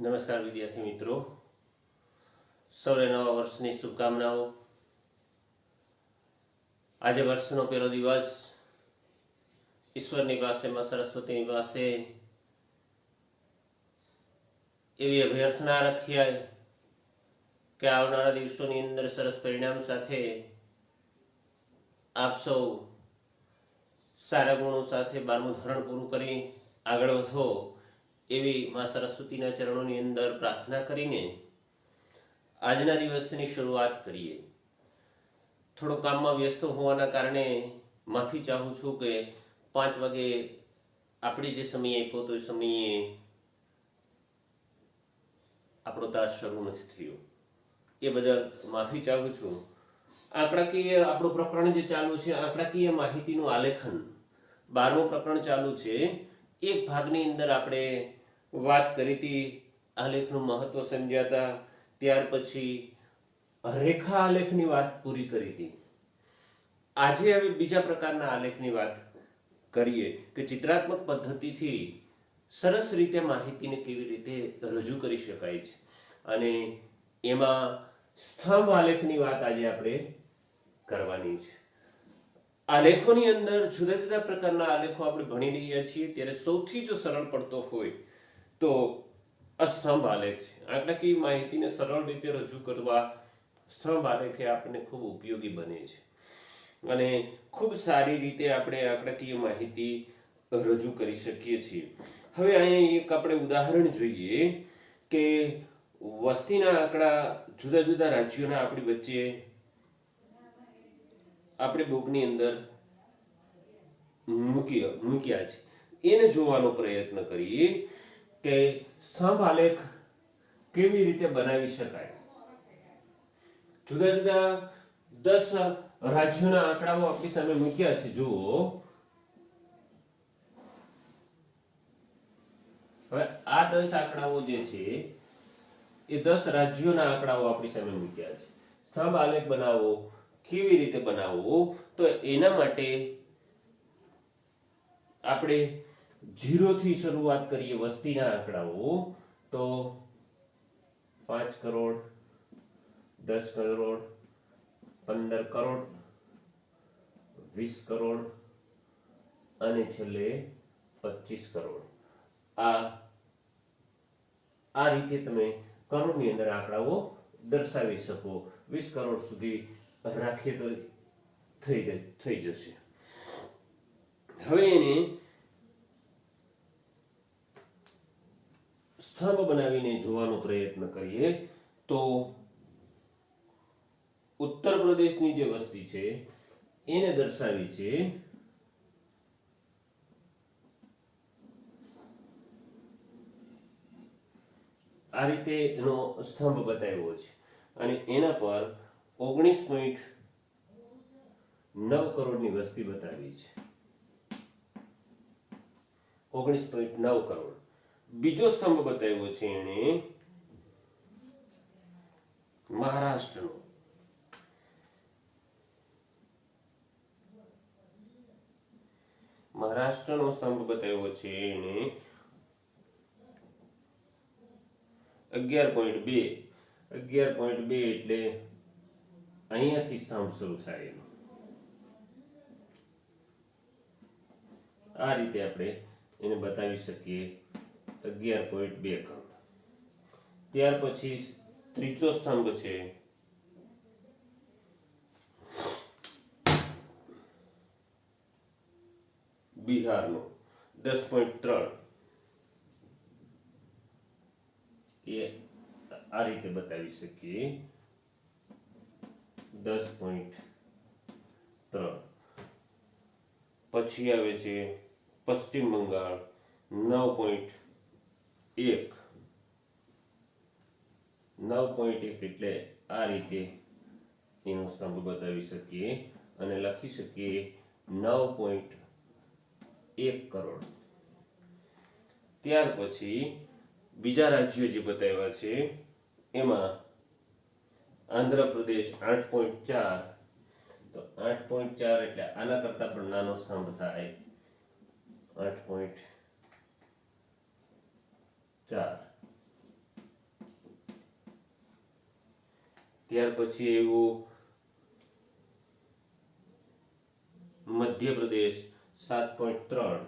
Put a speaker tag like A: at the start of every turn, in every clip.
A: નમસ્કાર વિદ્યાર્થી મિત્રો. સૌને નવા વર્ષની શુભકામનાઓ. આજે વર્ષનો પહેલો દિવસ. ઈશ્વરની પાસે, માં સરસ્વતીની પાસે એવી અભ્યર્થના રાખીએ કે આવનારા દિવસોની અંદર સરસ પરિણામ સાથે આપ સૌ સારા ગુણો સાથે બારમું ધોરણ પૂરું કરી આગળ વધો. એવી માં સરસ્વતીના ચરણોની અંદર પ્રાર્થના કરીને આજના દિવસની શરૂઆત કરીએ. થોડો કામમાં વ્યસ્ત હોવાના કારણે માફી ચાહું છું કે પાંચ વાગે આપણે જે સમય આપ્યો તો એ સમયે આપણો તાસ શરૂ નથી થયો. એ બદલ માફી ચાહું છું. આંકડાકીય આપણું પ્રકરણ જે ચાલુ છે, આંકડાકીય માહિતીનું આલેખન બારમું પ્રકરણ ચાલુ છે. એક ભાગની અંદર આપણે વાત કરી હતી આલેખનું મહત્વ સમજ્યા હતા ત્યાર પછી રેખા આલેખની વાત પૂરી કરી હતી. આજે હવે બીજા પ્રકારના આલેખની વાત કરીએ કે ચિત્રાત્મક પદ્ધતિથી સરસ રીતે માહિતીને કેવી રીતે રજૂ કરી શકાય છે. અને એમાં સ્તંભ આલેખની વાત આજે આપણે કરવાની છે. આલેખોની અંદર જુદા જુદા પ્રકારના આલેખો આપણે ભણી રહ્યા છીએ, ત્યારે સૌથી જો સરળ પડતો હોય તો અસ્તંભ આલેખ છે. આંકડાકીય માહિતીને સરળ રીતે રજૂ કરવા સ્તંભ આલેખ આપણને ખૂબ ઉપયોગી બને છે. અને ખૂબ સારી રીતે આપણે આંકડાકીય માહિતી રજૂ કરી શકીએ છીએ. હવે અહીં એક આપણે ઉદાહરણ જોઈએ કે વસ્તીના આંકડા જુદા જુદા રાજ્યોના આપણી વચ્ચે આપણે બુકની અંદર મૂકી મૂક્યા છે. એને જોવાનો પ્રયત્ન કરીએ કે સ્તંભ આલેખ કેવી રીતે બનાવી શકાય? જુદા જુદા દસ રાજ્યોના આંકડાઓ આપણી સામે મૂક્યા છે. જુઓ. આ દસ આંકડાઓ જે છે, એ દસ રાજ્યોના આંકડાઓ આપણી સામે મૂક્યા છે. સ્તંભ આલેખ બનાવો, કેવી રીતે બનાવવો તો એના માટે આપણે જીરોથી શરૂઆત કરીએ વસ્તીના આંકડાઓ, તો પાંચ કરોડ, દસ કરોડ, પંદર કરોડ, વીસ કરોડ અને છેલ્લે પચીસ કરોડ. આ આ રીતે તમે કરોડની અંદર આંકડાઓ દર્શાવી શકો. વીસ કરોડ સુધી રાખીએ તો થઈ થઈ જશે. હવે એને સ્તંભ બનાવીને જોવાનો પ્રયત્ન કરીએ, તો ઉત્તર પ્રદેશની જે વસ્તી છે, એને દર્શાવી છે આ રીતે એનો સ્તંભ બતાવ્યો છે. અને એના પર ઓગણીસ પોઈન્ટ નવ કરોડની વસ્તી બતાવી છે. ઓગણીસ પોઈન્ટ નવ કરોડ. બીજો સ્તંભ બતાવ્યો છે એણે. મહારાષ્ટ્રનો. મહારાષ્ટ્રનો સ્તંભ બતાવ્યો છે એણે. અગિયાર પોઈન્ટ બે. અગિયાર પોઈન્ટ બે એટલે અહીંયાથી સ્તંભ શરૂ થાય એનો. આ રીતે આપણે એને બતાવી શકીએ. અગિયાર પોઈન્ટ બે કરોડ ત્યાર પછી ત્રીજો સ્તંભ છે. બિહારનો. દસ પોઈન્ટ ત્રણ. એ આ રીતે બતાવી શકીએ. દસ પોઈન્ટ ત્રણ. પછી આવે છે પશ્ચિમ બંગાળ, નવ પોઈન્ટ એક. નવ પોઈન્ટ એક એટલે આ રીતે એનો સ્તંભ બતાવી શકીએ અને લખી શકીએ નવ પોઈન્ટ એક કરોડ. ત્યાર પછી બીજા રાજ્યો જે બતાવ્યા છે, એમાં આંધ્રપ્રદેશ આઠ પોઈન્ટ ચાર. તો આઠ પોઈન્ટ ચાર એટલે આના કરતા પણ નાનો સ્તંભ થાય. આઠ પોઈન્ટ ચાર ત્યાર પછી એવું મધ્યપ્રદેશ સાત પોઈન્ટ ત્રણ.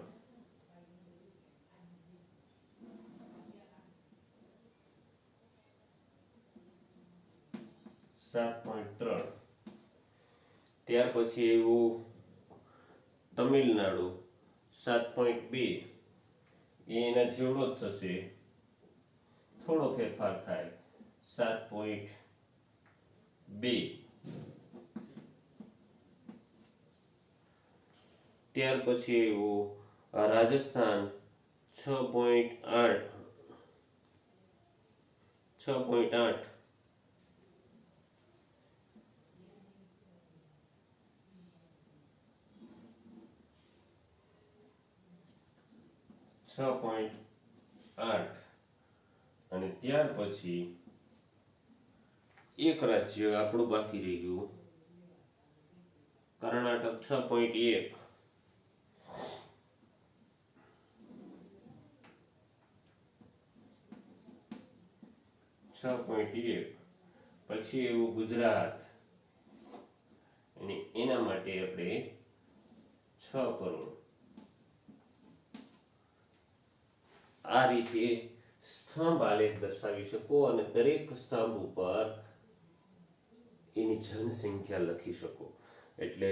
A: સાત પોઈન્ટ ત્રણ. ત્યાર પછી એવું તમિલનાડુ સાત પોઈન્ટ બે. એના જેવડો જ થશે. થોડો ફેરફાર થાય. સાત પોઈન્ટ બે. ત્યાર પછી આવ્યું રાજસ્થાન, છ પોઈન્ટ આઠ. છ પોઈન્ટ આઠ. છ પોઈન્ટ આઠ. અને ત્યાર પછી એક રાજ્ય આપણું બાકી રહ્યું કર્ણાટક છ પોઈન્ટ એક. છ પોઈન્ટ એક. પછી એવું ગુજરાત. અને એના માટે આપણે છ કરોડ. આ રીતે સ્તંભ આલેખ દર્શાવી શકો અને દરેક સ્તંભ ઉપર એની જનસંખ્યા લખી શકો. એટલે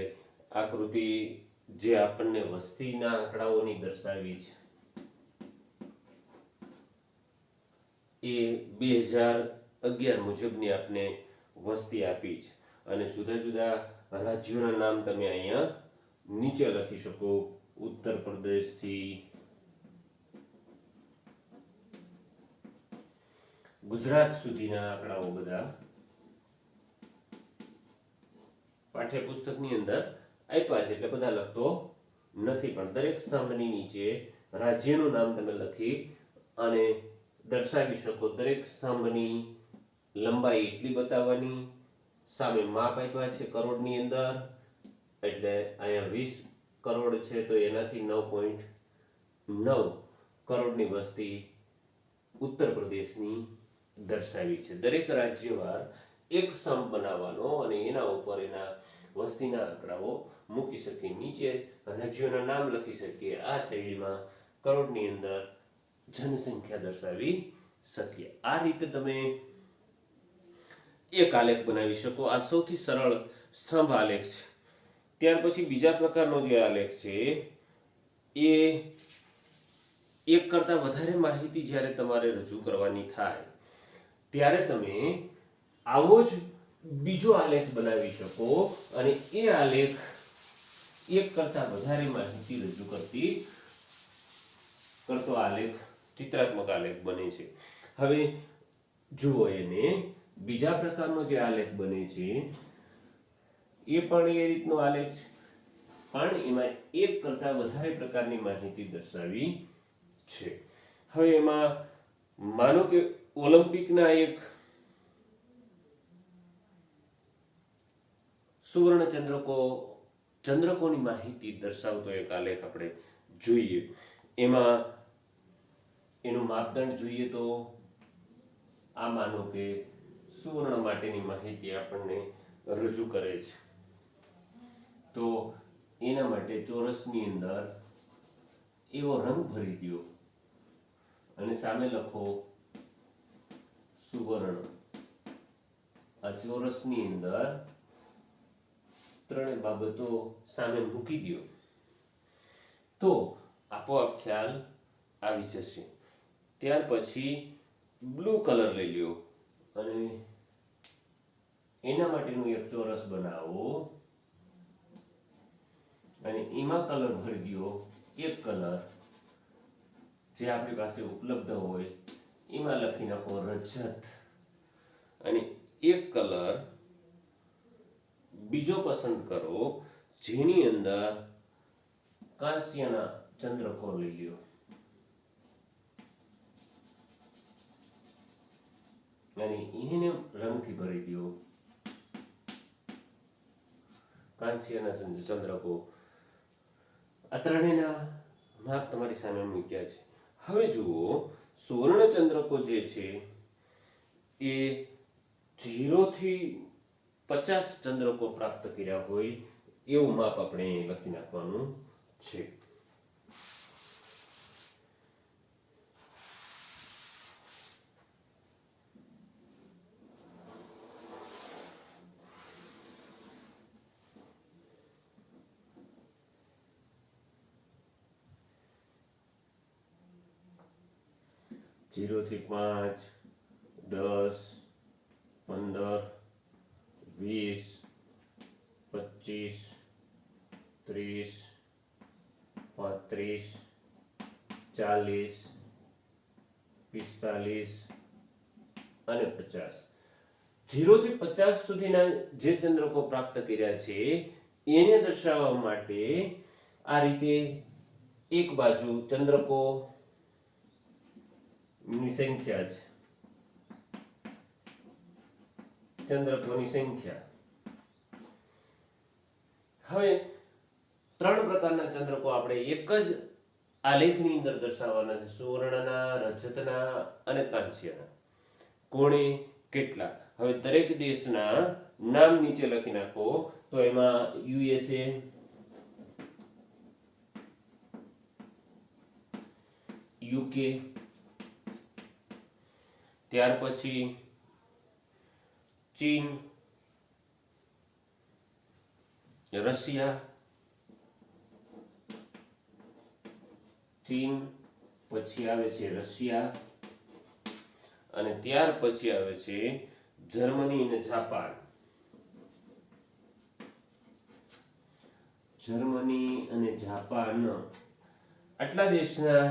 A: આકૃતિ જે આપણને વસ્તીના આંકડાઓની દર્શાવી છે એ બે હજાર અગિયાર મુજબની આપને વસ્તી આપી છે. અને જુદા જુદા રાજ્યોના નામ તમે અહીંયા નીચે લખી શકો. ઉત્તર પ્રદેશથી ગુજરાત સુધીના આંકડાઓ બધા પાઠ્યપુસ્તકની અંદર આપ્યા છે. એટલે બધા લખતો નથી, પણ દરેક સ્તંભની નીચે રાજ્યનું નામ તમે લખી અને દર્શાવી શકો. દરેક સ્તંભની લંબાઈ એટલી બતાવવાની. સામે માપ આપ્યા છે કરોડની અંદર. એટલે અહીંયા વીસ કરોડ છે, તો એનાથી નવ પોઈન્ટ નવ કરોડની વસ્તી ઉત્તર પ્રદેશની દર્શાવી છે. દરેક રાજ્યવાર એક સ્તંભ બનાવવાનો અને એના ઉપર એના વસ્તીના આંકડાઓ મૂકી શકીએ. નીચે રાજ્યોના નામ લખી શકીએ. આ શૈલીમાં કરોડની અંદર જનસંખ્યા દર્શાવી શકીએ. આ રીતે તમે એક આલેખ બનાવી શકો. આ સૌથી સરળ સ્તંભ આલેખ છે. ત્યાર પછી બીજા પ્રકારનો જે આલેખ છે, એ એક કરતાં વધારે માહિતી જ્યારે તમારે રજૂ કરવાની થાય ત્યારે તમે આવો જ બીજો આલેખ બનાવી શકો અને એ આલેખ એક કરતાં વધારે માહિતી રજૂ કરતી કરતો આલેખ ચિત્રાત્મક આલેખ બને છે. હવે જુઓ એને. બીજા પ્રકારનો જે આલેખ બને છે, એ પણ એ રીતનો આલેખ છે. પણ એમાં એક કરતાં વધારે પ્રકારની માહિતી દર્શાવી છે. હવે એમાં માનો કે ઓલિમ્પિકના એક સુવર્ણ ચંદ્રકો ચંદ્રકોની માહિતી દર્શાવતો એક આલેખ આપણે જોઈએ. એમાં એનું માપદંડ જોઈએ તો આ માનો કે સુવર્ણ માટેની માહિતી આપણને રજૂ કરે છે. તો એના માટે ચોરસની અંદર એવો રંગ ભરી દો અને સામે લખો સુવર્ણ. આ ચોરસની અંદર ત્રણેય બાબતો સામે મૂકી દો તો આપોઆપ ખ્યાલ આવી જશે. ત્યાર પછી બ્લુ કલર લઈ લ્યો અને એના માટેનું એક ચોરસ બનાવો. અને એમાં કલર ભરી દો એક કલર જે આપણી પાસે ઉપલબ્ધ હોય એમાં લખી નાખો રજત. અને એક કલર બીજો પસંદ કરો, જેની અંદર કાંસ્યના ચંદ્રકો લઈ લ્યો. અને એને રંગથી ભરી દો. કાંસ્યના ચંદ્ર- ચંદ્રકો. આ ત્રણેયના માપ તમારી સામે મૂક્યા છે. હવે જુઓ સુવર્ણ ચંદ્રકો જે છે, એ જીરોથી પચાસ ચંદ્રકો પ્રાપ્ત કર્યા હોય એવું માપ આપણે લખી નાખવાનું છે. થી પાંચ, દસ, પંદર, વીસ, પચીસ, ત્રીસ, પાંત્રીસ, ચાલીસ, પિસ્તાલીસ અને પચાસ. જીરો થી પચાસ સુધીના જે ચંદ્રકો પ્રાપ્ત કર્યા છે, એને દર્શાવવા માટે આ રીતે એક બાજુ ચંદ્રકો ની સંખ્યા છે. ચંદ્રકોની સંખ્યા. હવે ત્રણ પ્રકારના ચંદ્રકો આપણે એક જ આલેખની અંદર દર્શાવવાના છે. સુવર્ણના, રજતના અને કાંસ્યના. કોણે, કેટલા? હવે દરેક દેશના નામ નીચે લખી નાખો. તો એમાં યુએસએ, યુકે ત્યાર પછી ચીન, રશિયા, ચીન, પછી આવે છે રશિયા અને ત્યાર પછી આવે છે જર્મની અને જાપાન. જર્મની અને જાપાન આટલા દેશના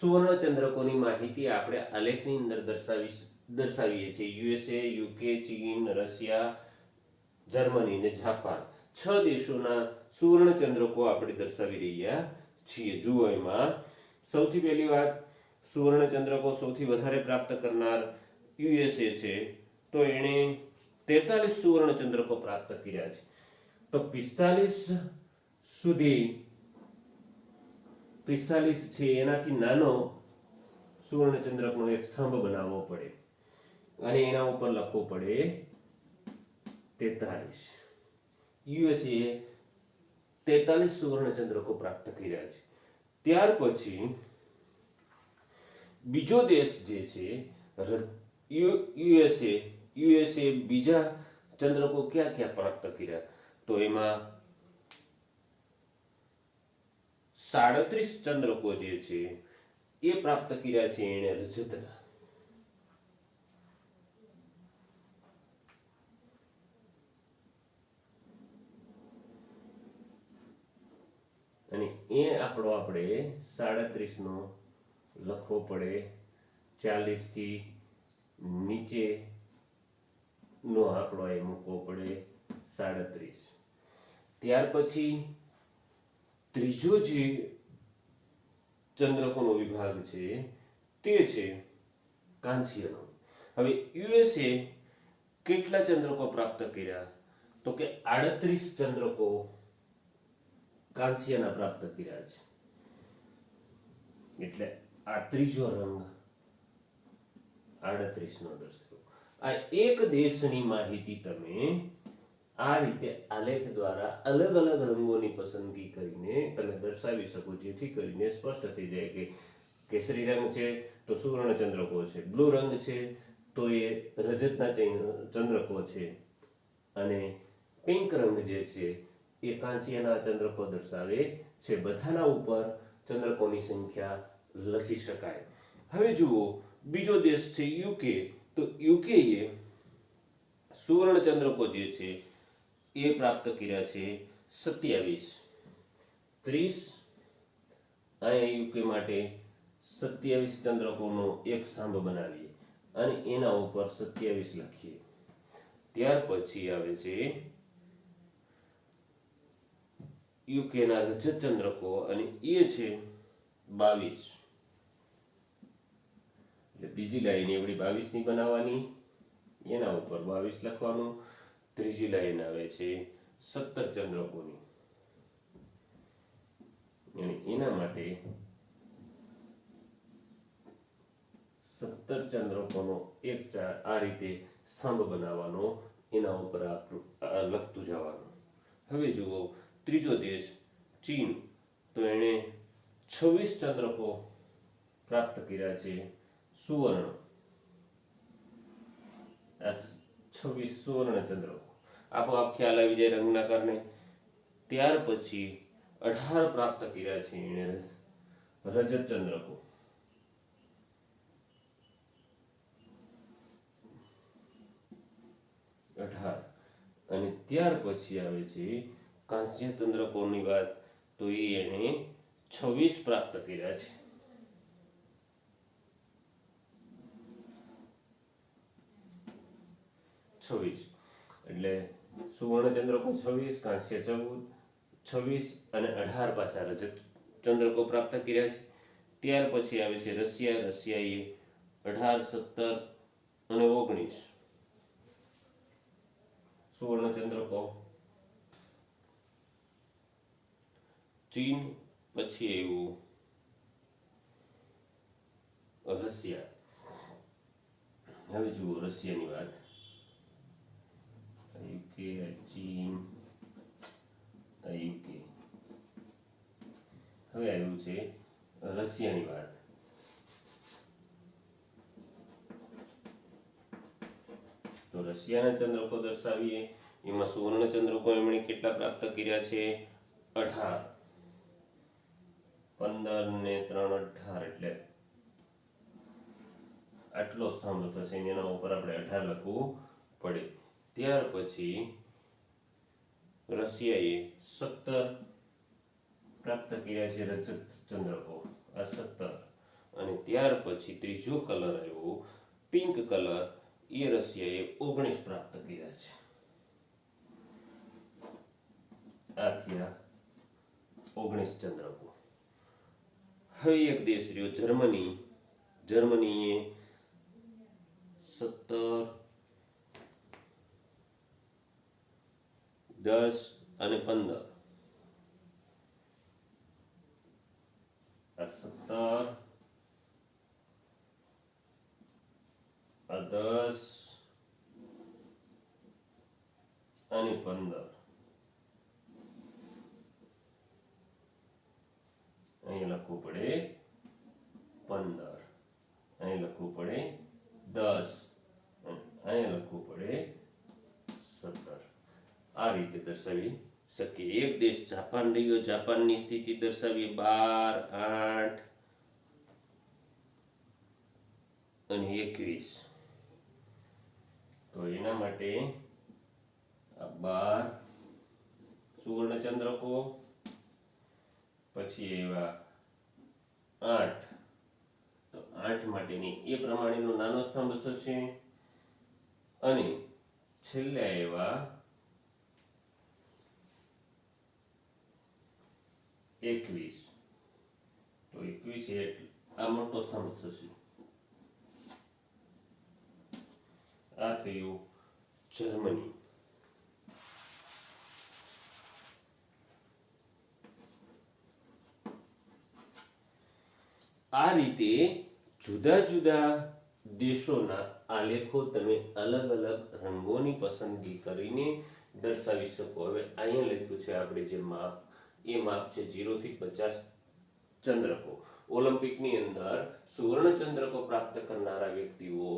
A: સુવર્ણ ચંદ્રકોની માહિતી આપણે આલેખની અંદર દર્શાવી દર્શાવીએ છીએ. યુએસએ યુકે ચીન, રશિયા, જર્મની અને જાપાન. છ દેશોના સુવર્ણ ચંદ્રકો આપણે દર્શાવી રહ્યા છીએ. જુઓ એમાં. સૌથી પહેલી વાત સુવર્ણ ચંદ્રકો સૌથી વધારે પ્રાપ્ત કરનાર યુએસએ છે. તો એણે તેતાલીસ સુવર્ણ ચંદ્રકો પ્રાપ્ત કર્યા છે. તો પિસ્તાલીસ સુધી, પિસ્તાલીસ છે. એનાથી નાનો સુવર્ણ ચંદ્રકનો એક સ્તંભ બનાવવો પડે. અને એના ઉપર લખવું પડે તેતાલીસ. યુએસએ તેતાલીસ સુવર્ણ ચંદ્રકો પ્રાપ્ત કર્યા છે. ત્યાર પછી બીજો દેશ જે છે યુએસએ યુએસએ બીજા ચંદ્રકો ક્યાં ક્યાં પ્રાપ્ત કર્યા? તો એમાં સાડત્રીસ ચંદ્રકો જે છે, એ પ્રાપ્ત કર્યા છે એણે રજતના અને એ આંકડો આપણે સાડત્રીસનો લખવો પડે. ચાલીસથી નીચે નો આંકડો એ મૂકવો પડે સાડત્રીસ. ત્યાર પછી ત્રીજો જે ચંદ્રકોનો વિભાગ છે તે છે કાંસ્યનો. હવે યુએસએ કેટલા ચંદ્રકો પ્રાપ્ત કર્યા? તો કે આડત્રીસ ચંદ્રકો કાંસ્યના પ્રાપ્ત કર્યા છે. એટલે આ ત્રીજો રંગ આડત્રીસ નો દર્શાવ્યો આ એક દેશની માહિતી તમે આ રીતે આલેખ દ્વારા અલગ અલગ રંગોની પસંદગી કરીને તમે દર્શાવી શકો, જેથી કરીને સ્પષ્ટ થઈ જાય કે કેસરી રંગ છે, તો સુવર્ણ ચંદ્રકો છે. બ્લુ રંગ છે, તો એ રજતના ચંદ્રકો છે. અને પિંક રંગ જે છે એ કાંસ્યના ચંદ્રકો દર્શાવે છે. બધાના ઉપર ચંદ્રકોની સંખ્યા લખી શકાય. હવે જુઓ, બીજો દેશ છે યુકે. તો યુકે એ સુવર્ણ ચંદ્રકો જે છે, એ પ્રાપ્ત કર્યા છે સત્યાવીસ. ત્રીસ અહીંયા યુકે માટે સત્યાવીસ ચંદ્રકોનો એક સ્તંભ બનાવીએ અને એના ઉપર સત્યાવીસ લખીએ. ત્યાર પછી આવે છે યુકેના રજત ચંદ્રકો અને એ છે બાવીસ. એટલે બીજી લાઈન એવડી બાવીસની બનાવવાની. એના ઉપર બાવીસ લખવાનું. ત્રીજી લાઈન આવે છે સત્તર ચંદ્રકોની. અને એના માટે સત્તર ચંદ્રકોનો એક આ રીતે સ્તંભ બનાવવાનો, એના ઉપર લખતું જવાનું. હવે જુઓ ત્રીજો દેશ, ચીન. તો એણે છવ્વીસ ચંદ્રકો પ્રાપ્ત કર્યા છે. સુવર્ણ. આ છવ્વીસ સુવર્ણ ચંદ્રકો. આપોઆપ ખ્યાલ આવી જાય રંગના કારણે ત્યાર પછી અઢાર પ્રાપ્ત કર્યા છે એણે રજત ચંદ્રકો. અઢાર. અને ત્યાર પછી આવે છે કાંસ્ય ચંદ્રકોની વાત, તો એ એણે છવ્વીસ પ્રાપ્ત કર્યા છે. છવ્વીસ. એટલે સુવર્ણ ચંદ્રકો છવ્વીસ, કાંસ્ય ચૌદ, છવ્વીસ અને અઢાર પાછા રજત ચંદ્રકો પ્રાપ્ત કર્યા છે. ત્યાર પછી આવે છે રશિયા. રશિયાએ અઢાર, સત્તર અને ઓગણીસ. સુવર્ણ ચંદ્રકો ચીન, પછી આવ્યું રશિયા. હવે જુઓ રશિયાની વાત. યુકે ચીન યુકે હવે આવ્યું છે રશિયાની વાત. તો રશિયાના ચંદ્રકો દર્શાવીએ. એમાં સુવર્ણ ચંદ્રકો એમણે કેટલા પ્રાપ્ત કર્યા છે? અઢાર. પંદર ને ત્રણ અઢાર એટલે આટલો સ્તંભ થશે એના ઉપર આપણે અઢાર લખવું પડે. ત્યાર પછી રશિયાએ સત્તર પ્રાપ્ત કર્યા છે રજત ચંદ્રકો, આ સત્તર. અને ત્યાર પછી ત્રીજો કલર આવ્યો, પિંક કલર, એ રશિયાએ ઓગણીસ પ્રાપ્ત કર્યા છે. આ થયા ઓગણીસ ચંદ્રકો. હવે એક દેશ રહ્યો જર્મની જર્મનીએ સત્તર દસ અને પંદર આ સત્તર આ દસ અને પંદર લખવું પડે પંદર અહીં લખવું પડે દસ અને અહીં લખવું પડે સત્તર આ રીતે દર્શાવી શકીએ એક દેશ જાપાન રહ્યો જાપાનની સ્થિતિ દર્શાવીએ બાર આઠ અને એકવીસ તો એના માટે આ બાર સુવર્ણ ચંદ્રકો પછી એવા આઠ. તો આઠ માટેની એ પ્રમાણેનો નાનો સ્તંભ થશે. અને છેલ્લે એવા એકવીસ. તો એકવીસ આ મોટો સ્તંભ થશે. આ થયું જર્મની. આ રીતે જુદા જુદા દેશોના આલેખો તમે અલગ અલગ રંગોની પસંદગી કરીને દર્શાવી શકો. હવે અહીંયા લખ્યું છે આપણે જે માપ, એ માપ છે 0 થી પચાસ ચંદ્રકો. ઓલિમ્પિકની અંદર સુવર્ણચંદ્રકો પ્રાપ્ત કરનારા વ્યક્તિઓ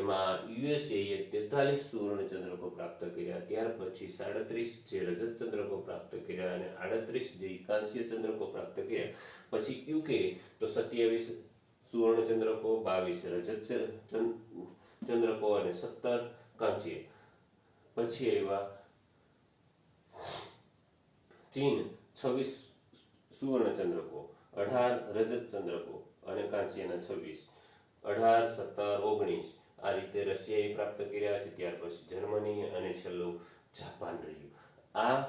A: એમાં યુએસએ એ તેતાલીસ સુવર્ણચંદ્રકો પ્રાપ્ત કર્યા, ત્યાર પછી સાડત્રીસ જે રજત ચંદ્રકો પ્રાપ્ત કર્યા અને આડત્રીસ જે કાંસ્ય ચંદ્રકો પ્રાપ્ત કર્યા. પછી યુકે તો સત્યાવીસ સુવર્ણચંદ્રકો, બાવીસ રજત ચંદ્રકો અને સત્તર કાંસ્ય. પછી આવ્યા ચીન, છવ્વીસ સુવર્ણ ચંદ્રકો અઢાર રજત ચંદ્રકો અને કાંસ્યના છવ્વીસ. અઢાર, સત્તર, ઓગણીસ. આ રીતે રશિયાએ પ્રાપ્ત કર્યા છે, ત્યાર પછી જર્મની અને છેલ્લું જાપાન રહ્યું. આ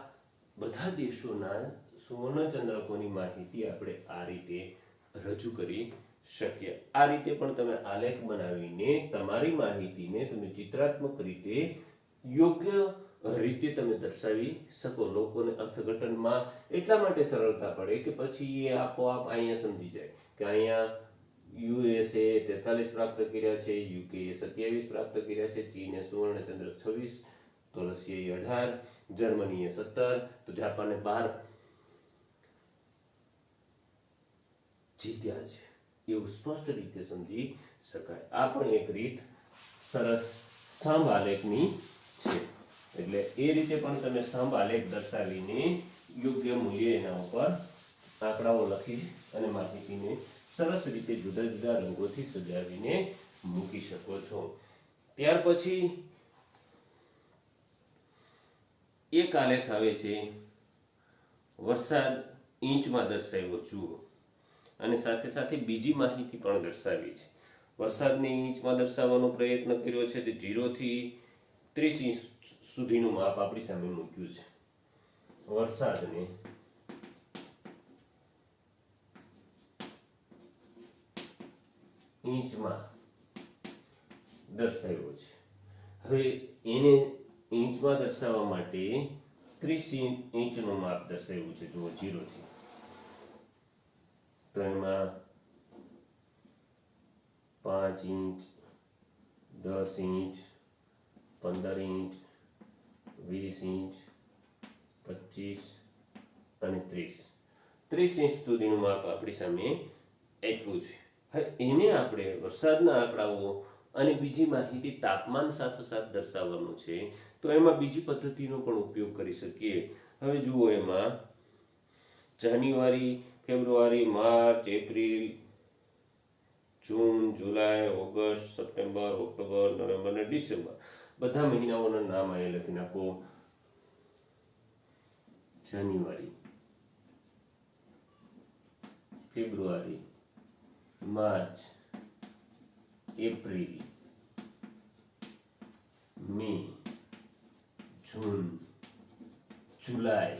A: બધા દેશોના સુવર્ણ ચંદ્રકોની માહિતી આપણે આ રીતે રજૂ કરી શકીએ. આ રીતે પણ તમે આલેખ બનાવીને તમારી માહિતીને તમે ચિત્રાત્મક રીતે યોગ્ય રીતે તમે દર્શાવી શકો લોકોને અર્થઘટનમાં એટલા માટે સરળતા પડે કે પછી એ આપોઆપ અહીંયા સમજી જાય કે અહીંયા યુએસએ તેતાલીસ પ્રાપ્ત કર્યા છે યુકે સત્યાવીસ પ્રાપ્ત કર્યા છે, ચીને સુવર્ણ ચંદ્રક છવ્વીસ, તો રશિયાએ અઢાર, જર્મનીએ સત્તર, તો જાપાને બાર. જીત્યા છે. એવું સ્પષ્ટ રીતે સમજી શકાય. આ પણ એક રીત સરસ સ્તંભ આલેખની છે. એટલે એ રીતે પણ તમે સ્તંભ આલેખ દર્શાવીને યોગ્ય મૂલ્ય એના ઉપર આંકડાઓ લખી અને માહિતીને સરસ રીતે જુદા જુદા રંગોથી સજાવીને મૂકી શકો છો. ત્યાર પછી એક આલેખ આવે છે, વરસાદ ઇંચમાં દર્શાવ્યો જુઓ. અને સાથે સાથે બીજી માહિતી પણ દર્શાવી છે. વરસાદને ઇંચમાં દર્શાવવાનો પ્રયત્ન કર્યો છે તે જીરોથી ત્રીસ ઇંચ સુધીનું માપ આપણી સામે મૂક્યું છે. વરસાદને ઇંચમાં દર્શાવ્યો છે. હવે એને ઇંચમાં દર્શાવવા માટે ત્રીસ ઇંચનું માપ દર્શાવ્યું છે. જુઓ, જીરોથી. તો એમાં પાંચ ઇંચ, દસ ઇંચ, પંદર ઇંચ વીસ ઇંચ, પચીસ અને ત્રીસ. ત્રીસ ઇંચ સુધીનું માપ આપણી સામે આપ્યું છે. હવે એને આપણે વરસાદના આંકડાઓ અને બીજી માહિતી તાપમાન સાથોસાથ દર્શાવવાનું છે, તો એમાં બીજી પદ્ધતિનો પણ ઉપયોગ કરી શકીએ. હવે જુઓ એમાં, January, February, March, April, June, July, August, September, October, November અને ડિસેમ્બર. બધા મહિનાઓના નામ અહીંયા લખી નાખો. January, February, March, April, May, June, July,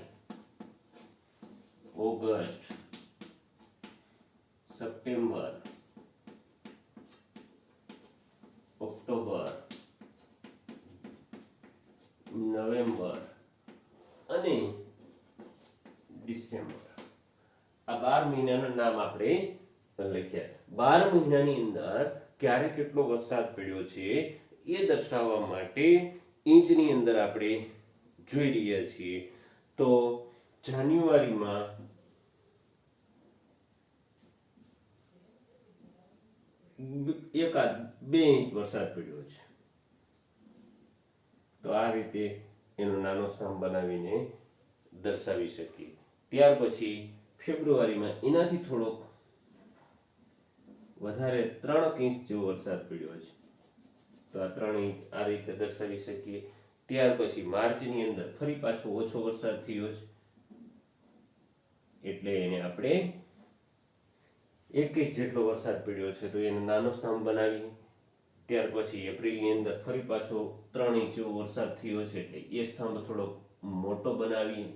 A: August, September, October November અને ડિસેમ્બર આ બાર મહિનાના નામ આપણે લખ્યા. બાર મહિનાની અંદર ક્યારે કેટલો વરસાદ પડ્યો છે એ દર્શાવવા માટે ઇંચની અંદર આપણે જોઈ રહ્યા છીએ. તો જાન્યુઆરીમાં એકાદ બે ઇંચ વરસાદ પડ્યો છે. તો આ રીતે એનો નાનો સ્તંભ બનાવીને દર્શાવી શકીએ. ત્યાર પછી ફેબ્રુઆરીમાં એનાથી થોડોક વધારે ત્રણ ઇંચ જેવો વરસાદ પડ્યો છે. તો આ ત્રણ ઇંચ આ રીતે દર્શાવી શકીએ. ત્યાર પછી માર્ચની અંદર ફરી પાછો ઓછો વરસાદ થયો છે. એટલે એને આપણે એક ઇંચ જેટલો વરસાદ પડ્યો છે. તો એને નાનો સ્તંભ બનાવી ત્યાર પછી એપ્રિલની અંદર ફરી પાછો ત્રણ ઇંચ જેવો વરસાદ થયો છે. એટલે એ સ્તંભ થોડો મોટો બનાવી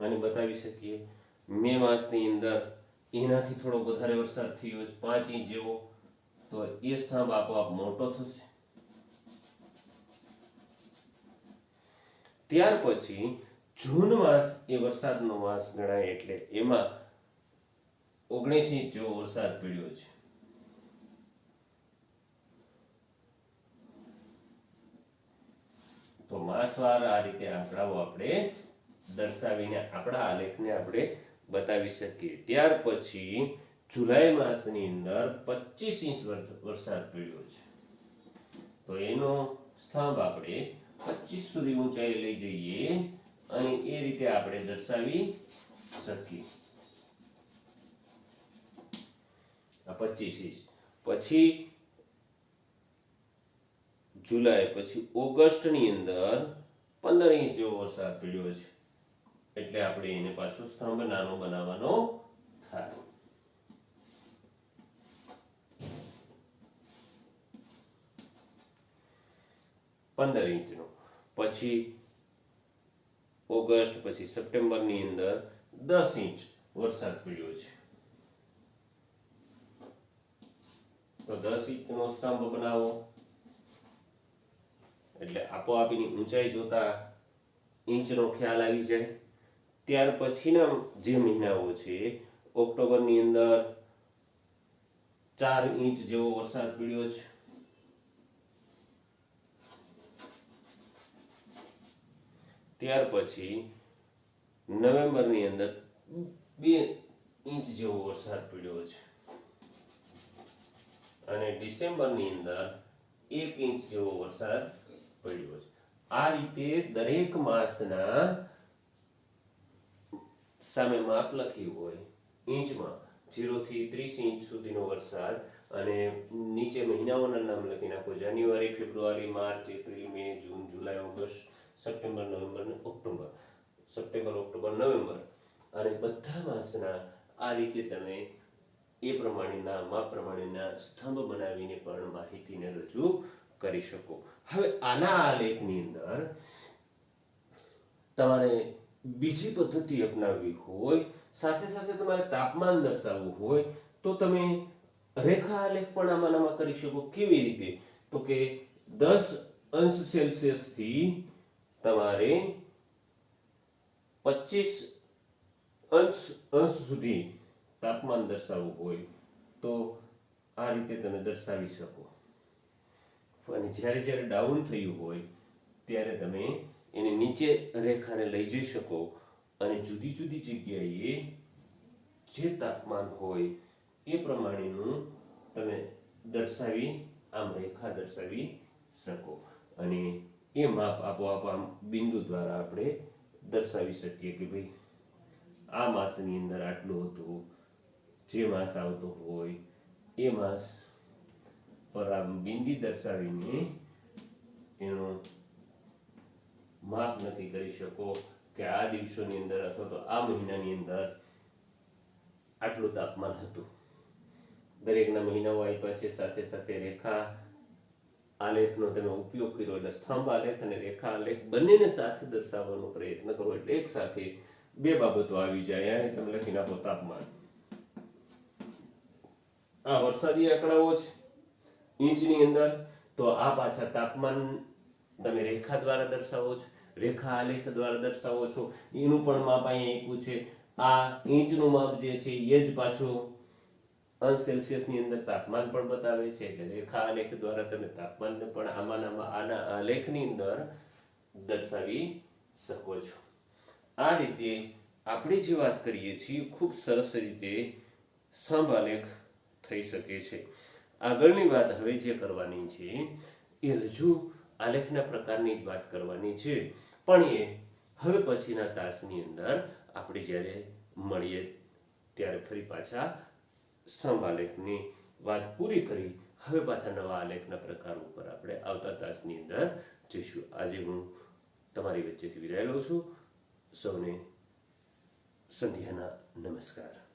A: અને બતાવી શકીએ. મે માસની અંદર એનાથી થોડો વધારે વરસાદ થયો છે, પાંચ ઇંચ જેવો, તો એ સ્તંભ આપોઆપ મોટો થશે. ત્યાર પછી જૂન માસ એ વરસાદનો માસ ગણાય એટલે એમાં ઓગણીસ ઇંચ જેવો વરસાદ પડ્યો છે. તો માસવાર આ રીતે આંકડાઓ આપણે દર્શાવીને આપણા આલેખને આપણે બતાવી શકીએ. ત્યાર પછી જુલાઈ માસની અંદર પચીસ ઇંચ વરસાદ પડ્યો છે. તો એનો સ્તંભ આપણે પચીસ સુધી ઊંચાઈ લઈ જઈએ અને એ રીતે આપણે દર્શાવી શકીએ. આ પચીસ ઇંચ. પછી જુલાઈ, પછી ઓગસ્ટની અંદર પંદર ઇંચ જેવો વરસાદ પડ્યો છે. એટલે આપણે એને પાછું સ્તંભ નાનો બનાવવાનો થાય. પંદર ઇંચનો. પછી ઓગસ્ટ, પછી સપ્ટેમ્બરની અંદર દસ ઇંચ વરસાદ પડ્યો છે. તો દસ ઇંચનો સ્તંભ બનાવો. એટલે આપોઆપીની ઊંચાઈ જોતા ઇંચનો ખ્યાલ આવી જાય. ત્યાર પછીના જે મહિનાઓ છે, ઓક્ટોબરની અંદર ચાર ઇંચ જેવો વરસાદ પડ્યો છે. ત્યાર પછી નવેમ્બરની અંદર બે ઇંચ જેવો વરસાદ પડ્યો છે. અને ડિસેમ્બરની અંદર એક ઇંચ જેવો વરસાદ પડ્યો છે. આ રીતે દરેક માસના સામે માપ લખ્યું હોય, ઇંચમાં જીરો થી ત્રીસ ઇંચ સુધીનો વરસાદ અને નીચે મહિનાઓના નામ લખી નાખો. January, February, March, April, May, June, July, August, September, November ને ઓક્ટોબર. September, October, November. અને બધા માસના આ રીતે તમે એ પ્રમાણેના માપ પ્રમાણેના સ્તંભ બનાવીને પણ માહિતીને રજૂ કરી શકો. હવે આના આલેખની અંદર તમારે બીજી પદ્ધતિ અપનાવવી હોય, સાથે સાથે તમારે તાપમાન દર્શાવવું હોય, તો તમે રેખા આલેખ પણ આમાં કરી શકો કેવી રીતે? તો કે દસ અંશ સેલ્સિયસથી તમારે પચીસ અંશ અંશ સુધી તાપમાન દર્શાવવું હોય, તો આ રીતે તમે દર્શાવી શકો. અને જ્યારે જ્યારે ડાઉન થયું હોય, ત્યારે તમે એને નીચે રેખાને લઈ જઈ શકો અને જુદી જુદી જગ્યાએ જે તાપમાન હોય એ પ્રમાણેનું તમે દર્શાવી, આમ રેખા દર્શાવી શકો. અને એ માપ આપોઆપ આમ બિંદુ દ્વારા આપણે દર્શાવી શકીએ કે ભાઈ આ માસની અંદર આટલું હતું, જે માસ આવતો હોય એ માસ પર આમ બિંદી દર્શાવીને એનો માપ નક્કી કરી શકો કે આ દિવસોની અંદર અથવા તો આ મહિનાની અંદર આટલું તાપમાન હતું. દરેકના મહિનાઓ આપ્યા છે, સાથે સાથે રેખા આલેખનો તમે ઉપયોગ કર્યો એટલે સ્તંભ આલેખ અને રેખા આલેખ બંનેને સાથે દર્શાવવાનો પ્રયત્ન કરો એટલે એક સાથે બે બાબતો આવી જાય. અને તમે લખી નાખો તાપમાન. આ વરસાદી આંકડાઓ છે ઇંચની અંદર, તો આ પાછા તાપમાન તમે રેખા દ્વારા દર્શાવો છો. રેખા આલેખ દ્વારા દર્શાવો છો. એનું પણ માપ અહીંયા આપ્યું છે. આ ઇંચનું માપ જે છે, એ જ પાછું અંશ સેલ્સિયસની અંદર તાપમાન પણ બતાવે છે. એટલે રેખા આલેખ દ્વારા તમે તાપમાનને પણ આમાંનામાં આના આલેખની અંદર દર્શાવી શકો છો. આ રીતે આપણે જે વાત કરીએ છીએ, ખૂબ સરસ રીતે સ્તંભ આલેખ થઈ શકે છે. આગળની વાત હવે જે કરવાની છે, એ હજુ આલેખના પ્રકારની જ વાત કરવાની છે. પણ એ હવે પછીના તાસની અંદર આપણે જ્યારે મળીએ ત્યારે ફરી પાછા સ્તંભ આલેખની વાત પૂરી કરી, હવે પાછા નવા આલેખના પ્રકાર ઉપર આપણે આવતા તાસની અંદર જઈશું. આજે હું તમારી વચ્ચેથી વિદાય લઉં છું. સૌને સંધ્યાના નમસ્કાર.